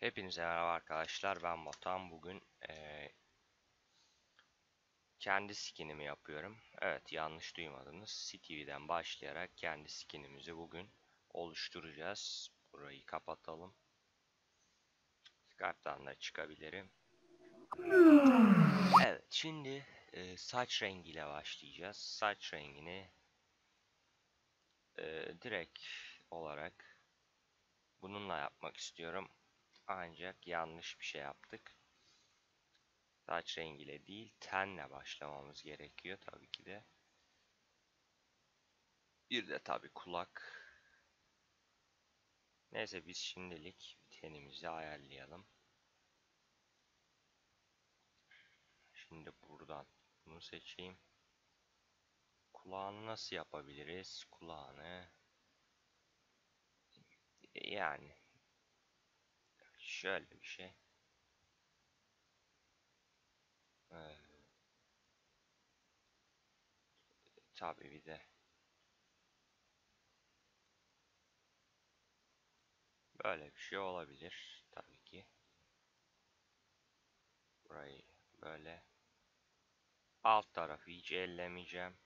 Hepinize merhaba arkadaşlar ben Batuhan bugün eee, kendi skinimi yapıyorum. Evet yanlış duymadınız. CTV'den başlayarak kendi skinimizi bugün oluşturacağız. Burayı kapatalım. Skype'dan da çıkabilirim. Evet şimdi eee, saç rengiyle başlayacağız. Saç rengini eee, direkt olarak bununla yapmak istiyorum ancak yanlış bir şey yaptık. Saç rengiyle değil, tenle başlamamız gerekiyor tabii ki de. Bir de tabii kulak. Neyse biz şimdilik tenimizi ayarlayalım. Şimdi buradan bunu seçeyim. Kulağını nasıl yapabiliriz? Kulağını yani şöyle bir şey. Ee, tabii bir de böyle bir şey olabilir tabii ki. Burayı böyle alt tarafı hiç ellemeyeceğim.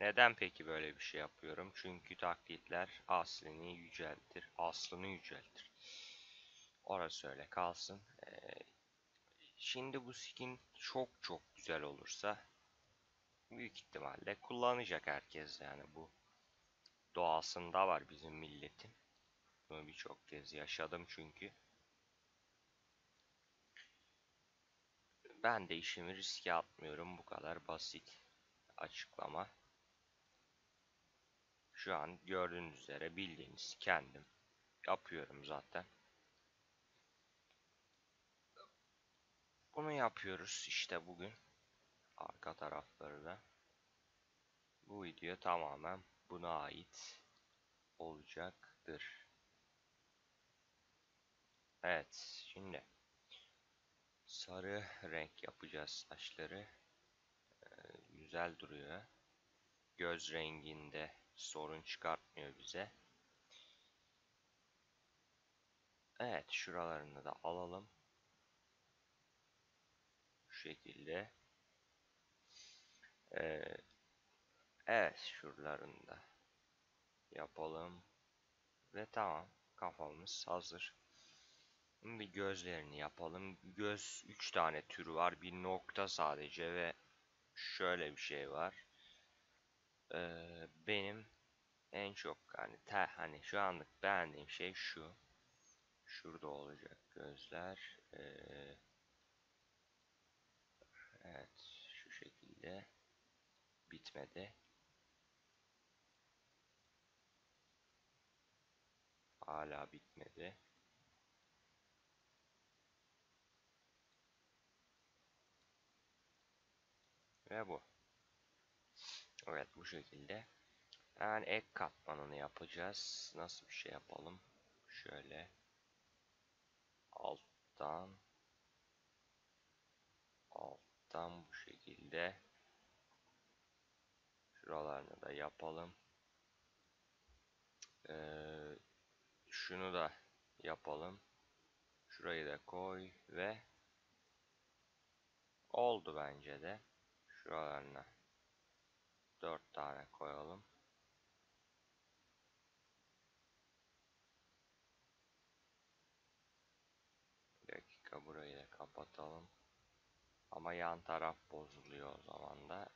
Neden peki böyle bir şey yapıyorum? Çünkü taklitler aslını yüceltir. Aslını yüceltir. Orası öyle kalsın. Ee, şimdi bu skin çok çok güzel olursa büyük ihtimalle kullanacak herkes yani bu doğasında var bizim milletin. Bunu birçok kez yaşadım çünkü. Ben de işimi riske atmıyorum bu kadar basit açıklama. Şu an gördüğünüz üzere bildiğiniz kendim yapıyorum zaten. Bunu yapıyoruz işte bugün. Arka tarafları da. Bu video tamamen buna ait olacaktır. Evet şimdi sarı renk yapacağız saçları. Ee, güzel duruyor. Göz renginde sorun çıkartmıyor bize. Evet şuralarını da alalım. Şekilde. Ee, evet şuralarını da yapalım. Ve tamam kafamız hazır. Şimdi gözlerini yapalım. Göz 3 tane türü var. Bir nokta sadece ve şöyle bir şey var. Ee, benim en çok hani te, hani şu anlık beğendiğim şey şu. Şurada olacak gözler. Ee, evet şu şekilde bitmedi. Hala bitmedi. Ve bu. Evet bu şekilde. Hemen ek katmanını yapacağız. Nasıl bir şey yapalım? Şöyle. Alttan. Alttan bu şekilde. Şuralarını da yapalım. Ee, şunu da yapalım. Şurayı da koy ve oldu bence de. Şuralarına dört tane koyalım. Bir dakika burayı da kapatalım. Ama yan taraf bozuluyor o zaman da.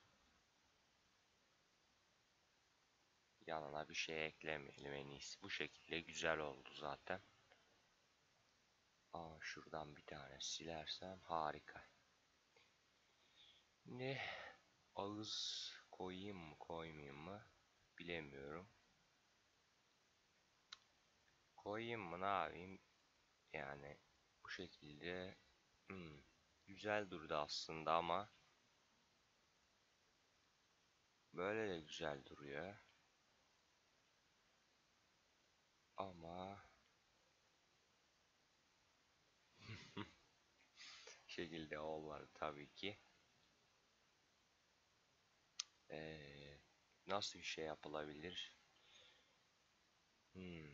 Yanına bir şey eklemeyelim en iyisi. Bu şekilde güzel oldu zaten. Aa, şuradan bir tane silersem harika. Ne ağız koyayım mı koymayayım mı bilemiyorum. Koyayım mı ne yapayım yani bu şekilde hmm, güzel durdu aslında ama böyle de güzel duruyor. Ama şekilde olmadı tabii ki. Ee, nasıl bir şey yapılabilir? Hmm.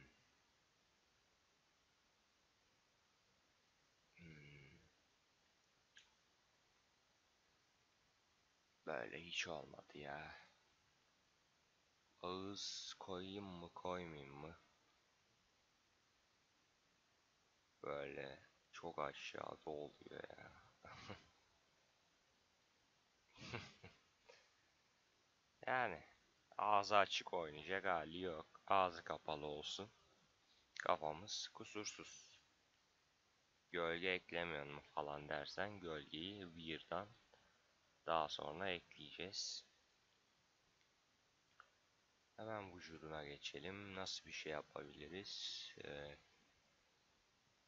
Böyle hiç olmadı ya. Ağız koyayım mı koymayayım mı? Böyle çok aşağıda oluyor ya. yani ağzı açık oynayacak hali yok. Ağzı kapalı olsun. Kafamız kusursuz. Gölge eklemiyor mu falan dersen gölgeyi birden daha sonra ekleyeceğiz. Hemen vücuduna geçelim. Nasıl bir şey yapabiliriz?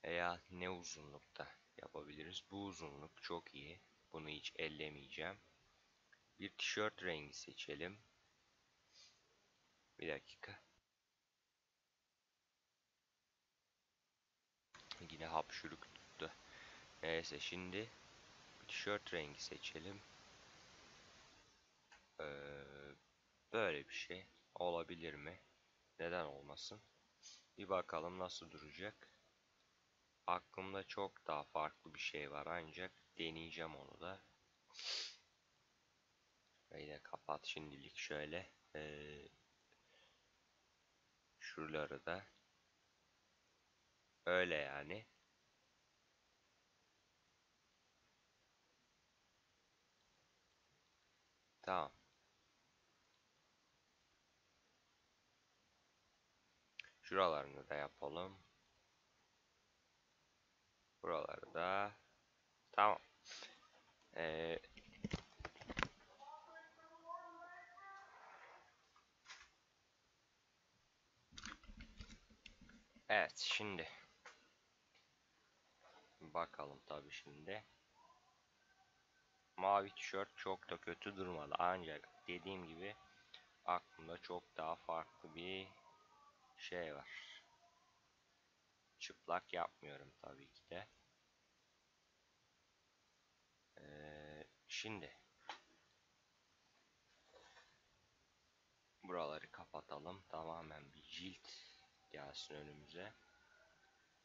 Ee, ne uzunlukta yapabiliriz? Bu uzunluk çok iyi. Bunu hiç ellemeyeceğim. Bir tişört rengi seçelim. Bir dakika. Yine hapşuruk tuttu. Neyse şimdi tişört rengi seçelim. Ee, böyle bir şey olabilir mi? Neden olmasın? Bir bakalım nasıl duracak. Aklımda çok daha farklı bir şey var ancak deneyeceğim onu da. Yine kapat şimdilik şöyle. Ee, şuraları da. Öyle yani. Tamam. Şuralarını da yapalım. Buraları da. Tamam. Ee, evet şimdi. Bakalım tabi şimdi. Mavi tişört çok da kötü durmadı. Ancak dediğim gibi aklımda çok daha farklı bir şey var. Çıplak yapmıyorum tabii ki de. Ee, şimdi buraları kapatalım. Tamamen bir cilt gelsin önümüze.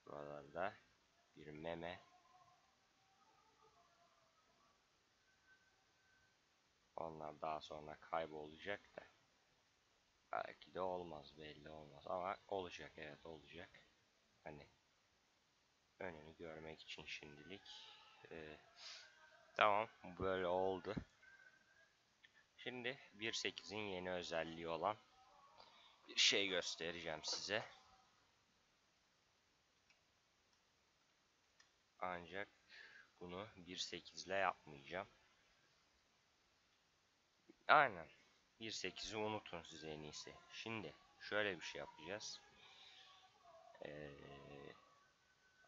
Buralarda bir meme. Onlar daha sonra kaybolacak da. Belki de olmaz belli olmaz ama olacak evet olacak. Hani önünü görmek için şimdilik. Ee, tamam böyle oldu. Şimdi 1.8'in yeni özelliği olan bir şey göstereceğim size. Ancak bunu 1.8 ile yapmayacağım. Aynen. 1.8'i unutun size en iyisi. Şimdi şöyle bir şey yapacağız. Ee,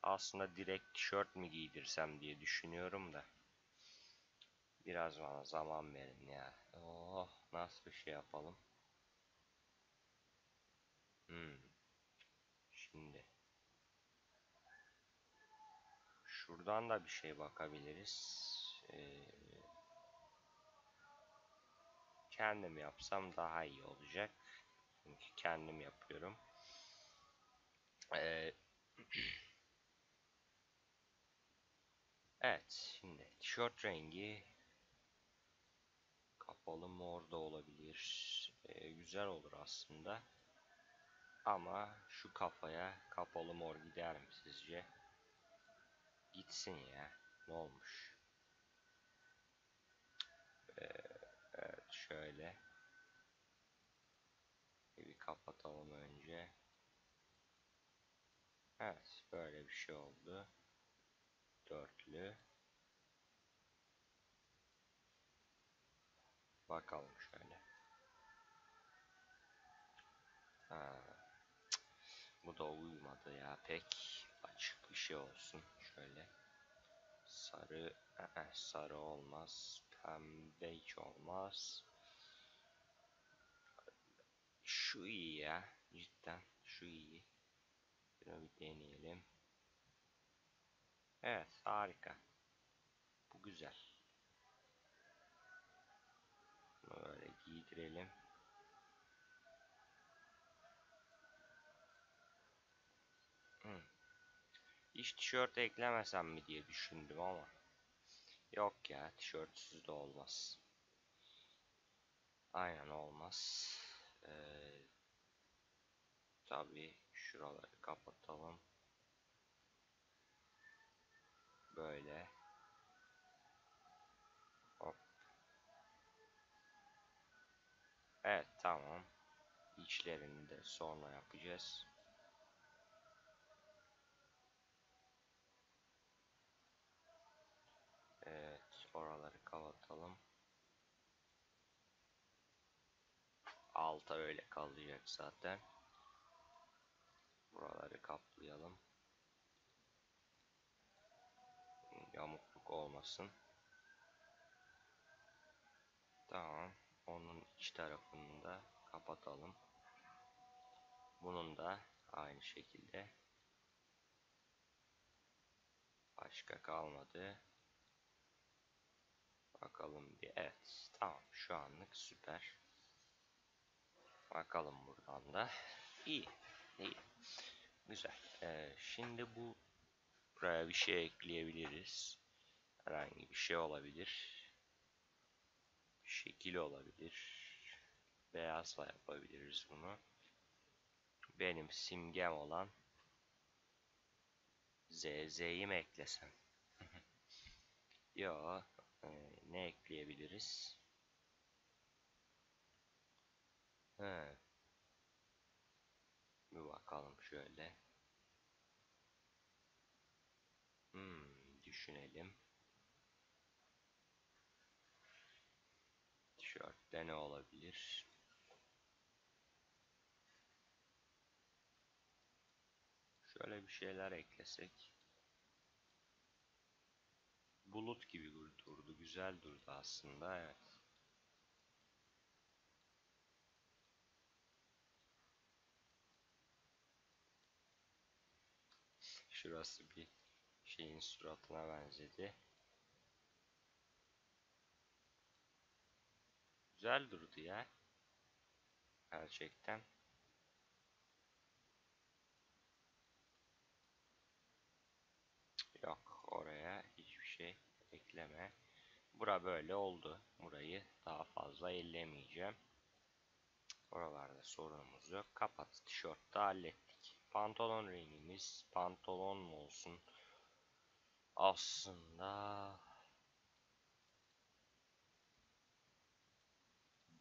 aslında direkt tişört mü giydirsem diye düşünüyorum da. Biraz bana zaman verin ya. Oh nasıl bir şey yapalım. Hmm. Şimdi. Şuradan da bir şey bakabiliriz. Ee, kendim yapsam daha iyi olacak. Çünkü kendim yapıyorum. Ee, evet şimdi tişört rengi kapalı mor da olabilir. Ee, güzel olur aslında. Ama şu kafaya kapalı mor gider mi sizce? Gitsin ya. Ne olmuş? Ee, evet şöyle. Bir kapatalım önce. Evet böyle bir şey oldu. Dörtlü. Bakalım şöyle. Ha. Bu da uymadı ya pek açık bir şey olsun şöyle. Sarı, ee, sarı olmaz. Pembe hiç olmaz. Şu iyi ya. Cidden şu iyi. Bunu bir deneyelim. Evet harika. Bu güzel. Böyle giydirelim. Hmm. Hiç tişört eklemesem mi diye düşündüm ama. Yok ya tişörtsüz de olmaz. Aynen olmaz. Ee, tabii şuraları kapatalım. Böyle. Hop. Evet tamam. İçlerini de sonra yapacağız. Evet oraları kapatalım. Alta öyle kalacak zaten. Buraları kaplayalım. Yamukluk olmasın. Tamam. Onun iç tarafını da kapatalım. Bunun da aynı şekilde. Başka kalmadı. Bakalım bir. Evet. Tamam. Şu anlık süper. Bakalım buradan da. İyi. İyi. Güzel. Ee, şimdi bu buraya bir şey ekleyebiliriz. Herhangi bir şey olabilir. Şekil olabilir. Beyazla yapabiliriz bunu. Benim simgem olan ZZ'yi mi eklesem? Yo, e, ne ekleyebiliriz? He. Bir bakalım şöyle. Hmm, düşünelim. Tişörtte ne olabilir? Şöyle bir şeyler eklesek. Bulut gibi durdu. Güzel durdu aslında. Evet. Şurası bir şeyin suratına benzedi. Güzel durdu ya. Gerçekten. Yok oraya hiçbir şey ekleme. Bura böyle oldu. Burayı daha fazla ellemeyeceğim. Oralarda sorunumuz yok. Kapat. Tişörtte hallettik. Pantolon rengimiz pantolon mu olsun? Aslında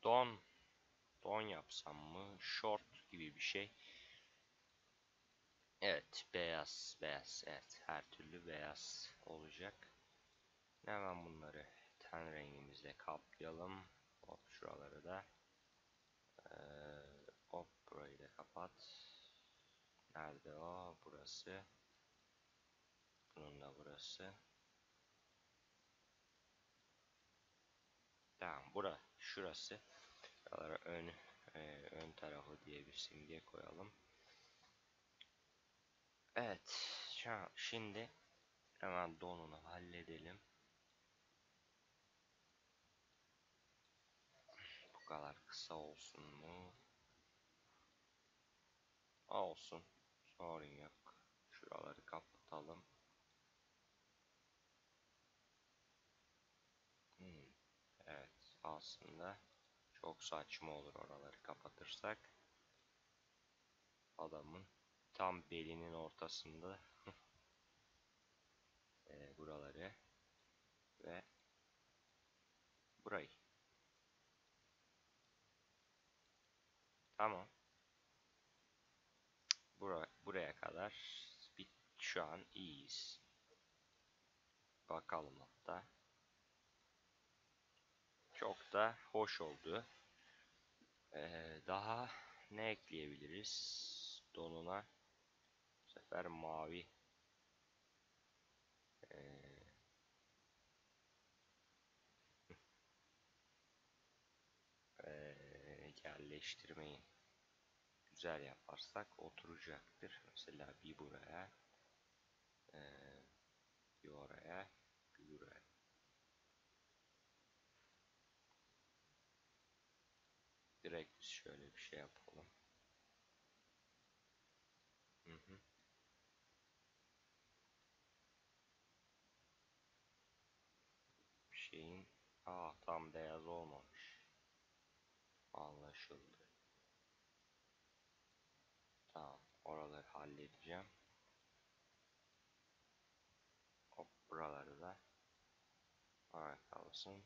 don don yapsam mı? Short gibi bir şey. Evet, beyaz, beyaz. Evet, her türlü beyaz olacak. Hemen bunları ten rengimizle kaplayalım. Hop şuraları da. Ee, hop burayı da kapat. Nerede o? Burası. Bunun da burası. Tamam, bura, şurası. Buralara ön, e, ön tarafı diye bir simge koyalım. Evet, şimdi hemen donunu halledelim. Bu kadar kısa olsun mu? Olsun. Sorun yok. Şuraları kapatalım. Hmm. Evet aslında çok saçma olur oraları kapatırsak. Adamın tam belinin ortasında e, buraları ve burayı. Tamam. Bura, buraya kadar bir, şu an iyiyiz. Bakalım hatta. Çok da hoş oldu. Ee, daha ne ekleyebiliriz? Donuna bu sefer mavi ee, yerleştirmeyi güzel yaparsak oturacaktır. Mesela bir buraya ee, bir oraya bir buraya. Direkt şöyle bir şey yapalım. Hı hı. Şeyin aa tam beyaz olmamış. Anlaşıldı. Tamam. Oraları halledeceğim. Hop buraları da Oraya kalsın.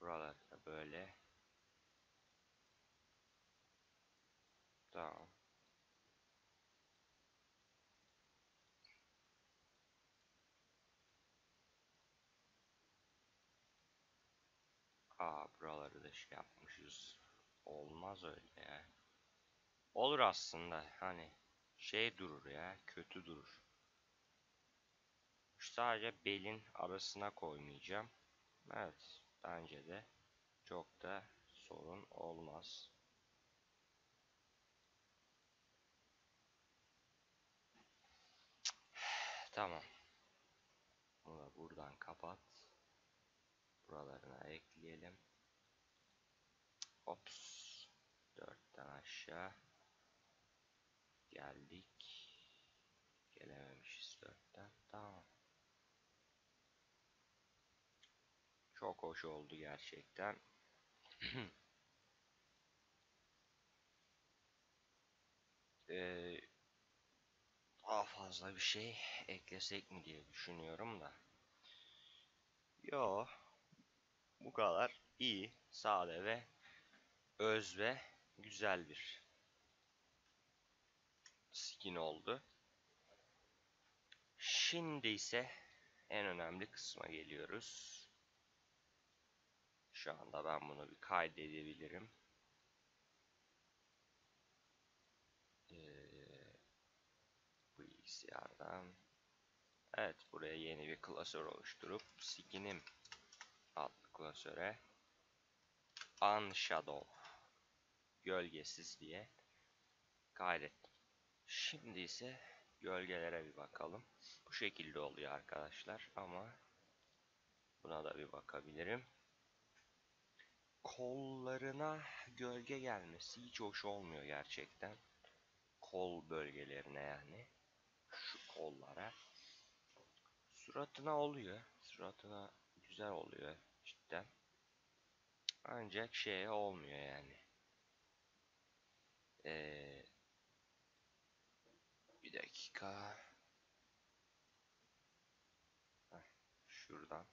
Buraları da böyle. Tamam. Aa buraları da şey yapmışız. Olmaz öyle ya. Olur aslında hani şey durur ya kötü durur. Sadece belin arasına koymayacağım. Evet bence de çok da sorun olmaz. Tamam. Bunu da buradan kapat. Buralarına ekleyelim. Ops. Dörtten aşağı. Geldik. Gelememişiz dörtten. Tamam. Çok hoş oldu gerçekten. ee, daha fazla bir şey eklesek mi diye düşünüyorum da. Yo. Bu kadar iyi, sade ve öz ve güzel bir skin oldu. Şimdi ise en önemli kısma geliyoruz. Şu anda ben bunu bir kaydedebilirim. Ee, bilgisayardan. Evet buraya yeni bir klasör oluşturup skinim adlı klasöre unshadow gölgesiz diye kaydettim. Şimdi ise gölgelere bir bakalım. Bu şekilde oluyor arkadaşlar ama buna da bir bakabilirim. Kollarına gölge gelmesi hiç hoş olmuyor gerçekten. Kol bölgelerine yani. Şu kollara. Suratına oluyor. Suratına güzel oluyor cidden. Ancak şeye olmuyor yani. Ee, bir dakika. Heh, şuradan.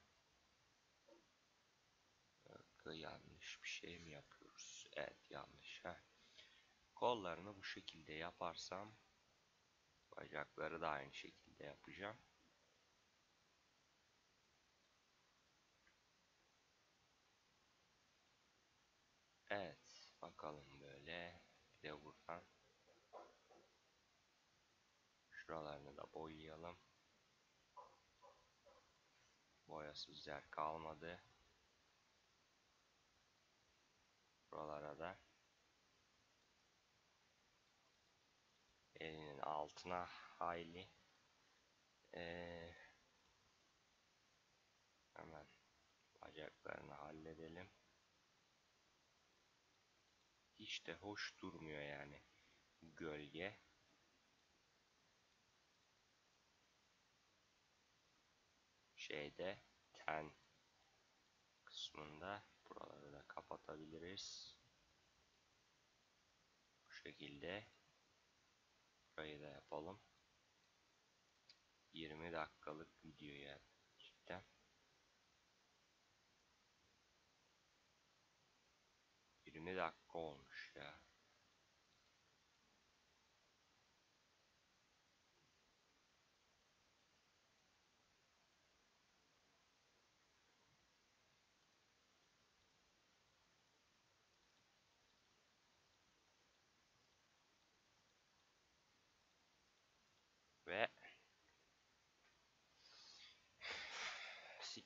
Yanlış bir şey mi yapıyoruz? Evet yanlış. Heh. Kollarını bu şekilde yaparsam bacakları da aynı şekilde yapacağım. Evet bakalım böyle bir de buradan şuralarını da boyayalım. Boyasız yer kalmadı. Buralara da elinin altına hayli ee, hemen bacaklarını halledelim. Hiç de hoş durmuyor yani gölge. Şeyde ten kısmında buraları da kapatabiliriz. Bu şekilde burayı da yapalım. 20 dakikalık video yani cidden. Yirmi dakika olmuş ya. Ve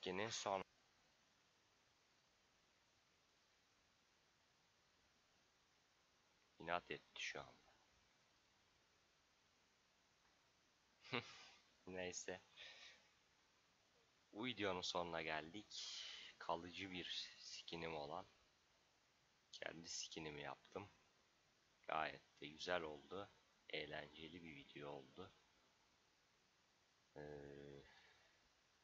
Sike'nin son inat etti şu anda. Neyse. Bu videonun sonuna geldik. Kalıcı bir skinim olan kendi skinimi yaptım. Gayet de güzel oldu. Eğlenceli bir video oldu. Ee,